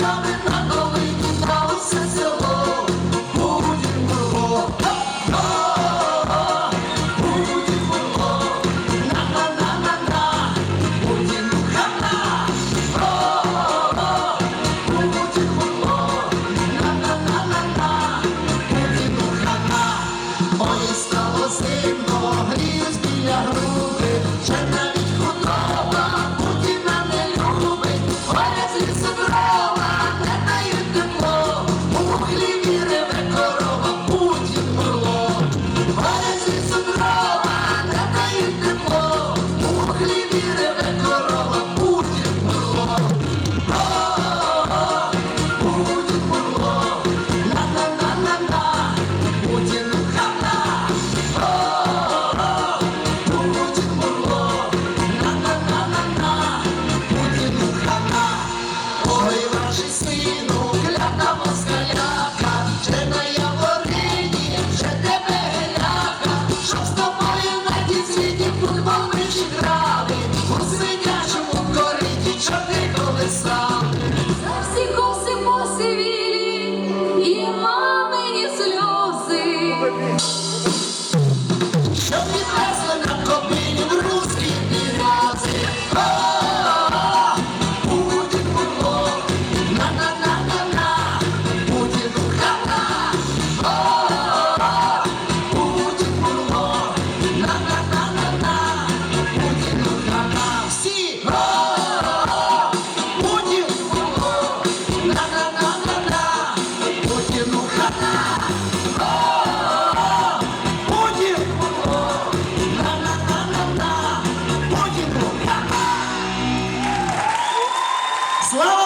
Вишами на долині, на усе село, будемо, будемо, на-на-на-на-на, будемо хана, будемо, на-на-на-на-на, будемо хана, стало сильно, гріз біля гру. Hallelujah. Oh! slow